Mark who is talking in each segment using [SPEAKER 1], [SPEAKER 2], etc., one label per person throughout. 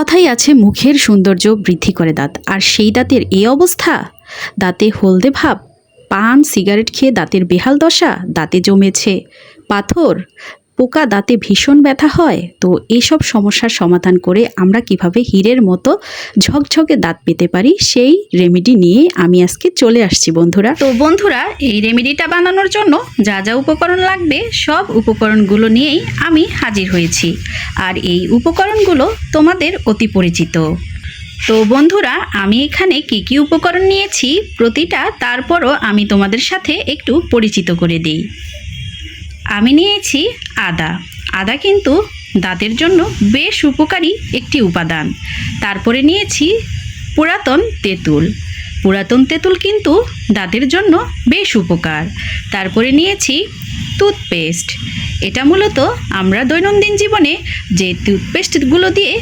[SPEAKER 1] কথাই আছে মুখের সৌন্দর্য বৃদ্ধি করে দাঁত। আর সেই দাঁতের এই অবস্থা? দাঁতে হলদে ভাব, পান, সিগারেট খেয়ে দাঁতের বেহাল দশা, দাঁতে জমেছে পাথর পোকা দাঁতে ভীষণ ব্যথা হয়, তো এসব সমস্যার সমাধান করে আমরা কীভাবে হীরের মতো ঝকঝকে দাঁত পেতে পারি সেই রেমেডি নিয়ে আমি আজকে চলে আসছি বন্ধুরা। তো বন্ধুরা, এই রেমেডিটা বানানোর জন্য যা যা উপকরণ লাগবে, সব উপকরণগুলো নিয়েই আমি হাজির হয়েছি। আর এই উপকরণগুলো তোমাদের অতি পরিচিত। তো বন্ধুরা, আমি এখানে কি কি উপকরণ নিয়েছি, প্রতিটা তারপরও আমি তোমাদের সাথে একটু পরিচিত করে দিই। আমি নিয়েছি আদা। আদা কিন্তু দাঁতের জন্য বেশ উপকারী একটি উপাদান। তারপরে নিয়েছি পুরাতন তেঁতুল। পুরাতন তেঁতুল কিন্তু দাঁতের জন্য বেশ উপকার। তারপরে নিয়েছি টুথপেস্ট। এটা মূলত আমরা দৈনন্দিন জীবনে যে টুথপেস্টগুলো দিয়ে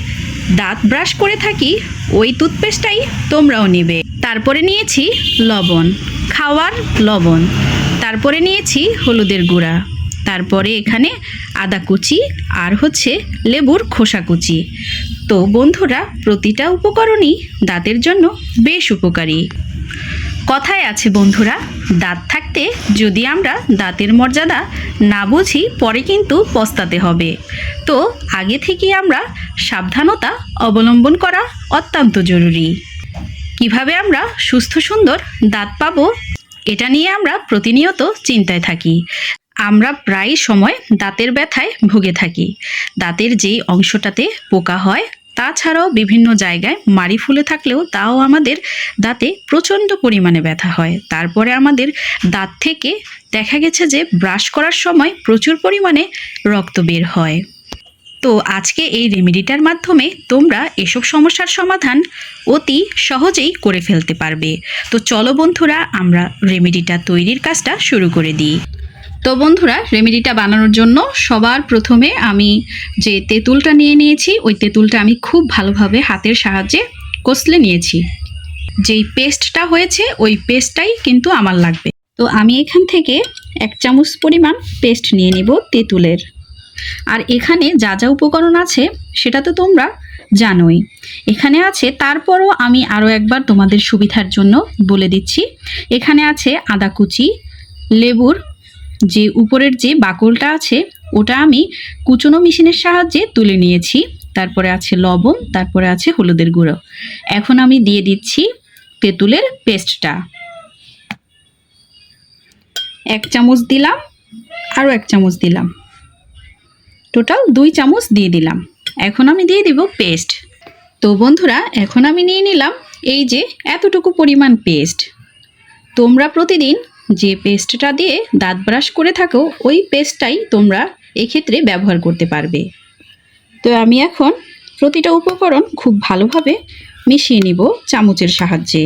[SPEAKER 1] দাঁত ব্রাশ করে থাকি, ওই টুথপেস্টটাই তোমরাও নেবে। তারপরে নিয়েছি লবণ, খাওয়ার লবণ। তারপরে নিয়েছি হলুদের গুঁড়া। তারপরে এখানে আদা কুচি আর হচ্ছে লেবুর খোসা কুচি। তো বন্ধুরা, প্রতিটা উপকরণই দাঁতের জন্য বেশ উপকারী। কথায় আছে বন্ধুরা, দাঁত থাকতে যদি আমরা দাঁতের মর্যাদা না বুঝি, পরে কিন্তু পস্তাতে হবে। তো আগে থেকেই আমরা সাবধানতা অবলম্বন করা অত্যন্ত জরুরি। কীভাবে আমরা সুস্থ সুন্দর দাঁত পাবো, এটা নিয়ে আমরা প্রতিনিয়ত চিন্তায় থাকি। আমরা প্রায় সময় দাঁতের ব্যথায় ভুগে থাকি। দাঁতের যেই অংশটাতে পোকা হয়, তাছাড়াও বিভিন্ন জায়গায় মাড়ি ফুলে থাকলেও তাও আমাদের দাঁতে প্রচণ্ড পরিমাণে ব্যথা হয়। তারপরে আমাদের দাঁত থেকে দেখা গেছে যে ব্রাশ করার সময় প্রচুর পরিমাণে রক্ত বের হয়। তো আজকে এই রেমেডিটার মাধ্যমে তোমরা এসব সমস্যার সমাধান অতি সহজেই করে ফেলতে পারবে। তো চলো বন্ধুরা, আমরা রেমেডিটা তৈরির কাজটা শুরু করে দিই। তো বন্ধুরা রেমেডিটা বানানোর জন্য সবার প্রথমে আমি যে তেঁতুলটা নিয়ে নিয়েছি, ওই তেঁতুলটা আমি খুব ভালোভাবে হাতের সাহায্যে কষলে নিয়েছি। যেই পেস্টটা হয়েছে, ওই পেস্টটাই কিন্তু আমার লাগবে। তো আমি এখান থেকে এক চামচ পরিমাণ পেস্ট নিয়ে নিব তেঁতুলের। আর এখানে যা যা উপকরণ আছে, সেটা তো তোমরা জানোই। এখানে আছে, তারপরও আমি আরও একবার তোমাদের সুবিধার জন্য বলে দিচ্ছি। এখানে আছে আদা কুচি, লেবুর যে উপরের যে বাকলটা আছে, ওটা আমি কুচনো মেশিনের সাহায্যে তুলে নিয়েছি। তারপরে আছে লবণ, তারপরে আছে হলুদের গুঁড়ো। এখন আমি দিয়ে দিচ্ছি তেঁতুলের পেস্টটা। এক চামচ দিলাম, আরও এক চামচ দিলাম। টোটাল দুই চামচ দিয়ে দিলাম। এখন আমি দিয়ে দিব পেস্ট। তো বন্ধুরা, এখন আমি নিয়ে নিলাম এই যে এতটুকু পরিমাণ পেস্ট। তোমরা প্রতিদিন যে পেস্টটা দিয়ে দাঁত ব্রাশ করে থাকো, ওই পেস্টটাই তোমরা এক্ষেত্রে ব্যবহার করতে পারবে। তো আমি এখন প্রতিটা উপকরণ খুব ভালোভাবে মিশিয়ে নিব চামচের সাহায্যে।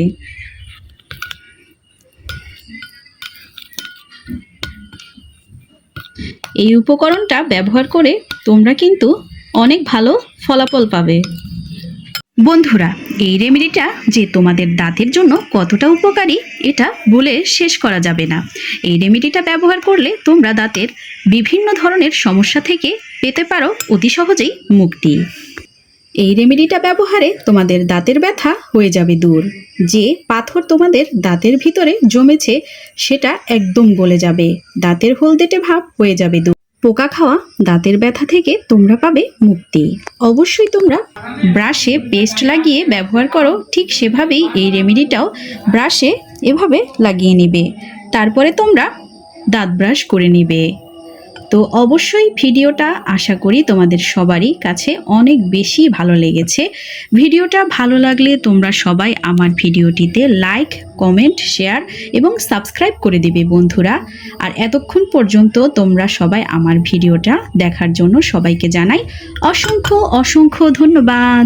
[SPEAKER 1] এই উপকরণটা ব্যবহার করে তোমরা কিন্তু অনেক ভালো ফলাফল পাবে। বন্ধুরা, এই রেমেডিটা যে তোমাদের দাঁতের জন্য কতটা উপকারী, এটা বলে শেষ করা যাবে না। এই রেমেডিটা ব্যবহার করলে তোমরা দাঁতের বিভিন্ন ধরনের সমস্যা থেকে পেতে পারো অতি সহজেই মুক্তি। এই রেমেডিটা ব্যবহারে তোমাদের দাঁতের ব্যথা হয়ে যাবে দূর। যে পাথর তোমাদের দাঁতের ভিতরে জমেছে, সেটা একদম গলে যাবে। দাঁতের হলদেটে ভাব হয়ে যাবে দূর। পোকা খাওয়া দাঁতের ব্যথা থেকে তোমরা পাবে মুক্তি। অবশ্যই তোমরা ব্রাশে পেস্ট লাগিয়ে ব্যবহার করো, ঠিক সেভাবেই এই রেমেডিটাও ব্রাশে এভাবে লাগিয়ে নেবে। তারপরে তোমরা দাঁত ব্রাশ করে নিবে। তো অবশ্যই ভিডিওটা আশা করি তোমাদের সবারই কাছে অনেক বেশি ভালো লেগেছে। ভিডিওটা ভালো লাগলে তোমরা সবাই আমার ভিডিওটিতে লাইক কমেন্ট শেয়ার এবং সাবস্ক্রাইব করে দিবে বন্ধুরা। আর এতক্ষণ পর্যন্ত তোমরা সবাই আমার ভিডিওটা দেখার জন্য সবাইকে জানাই অসংখ্য অসংখ্য ধন্যবাদ।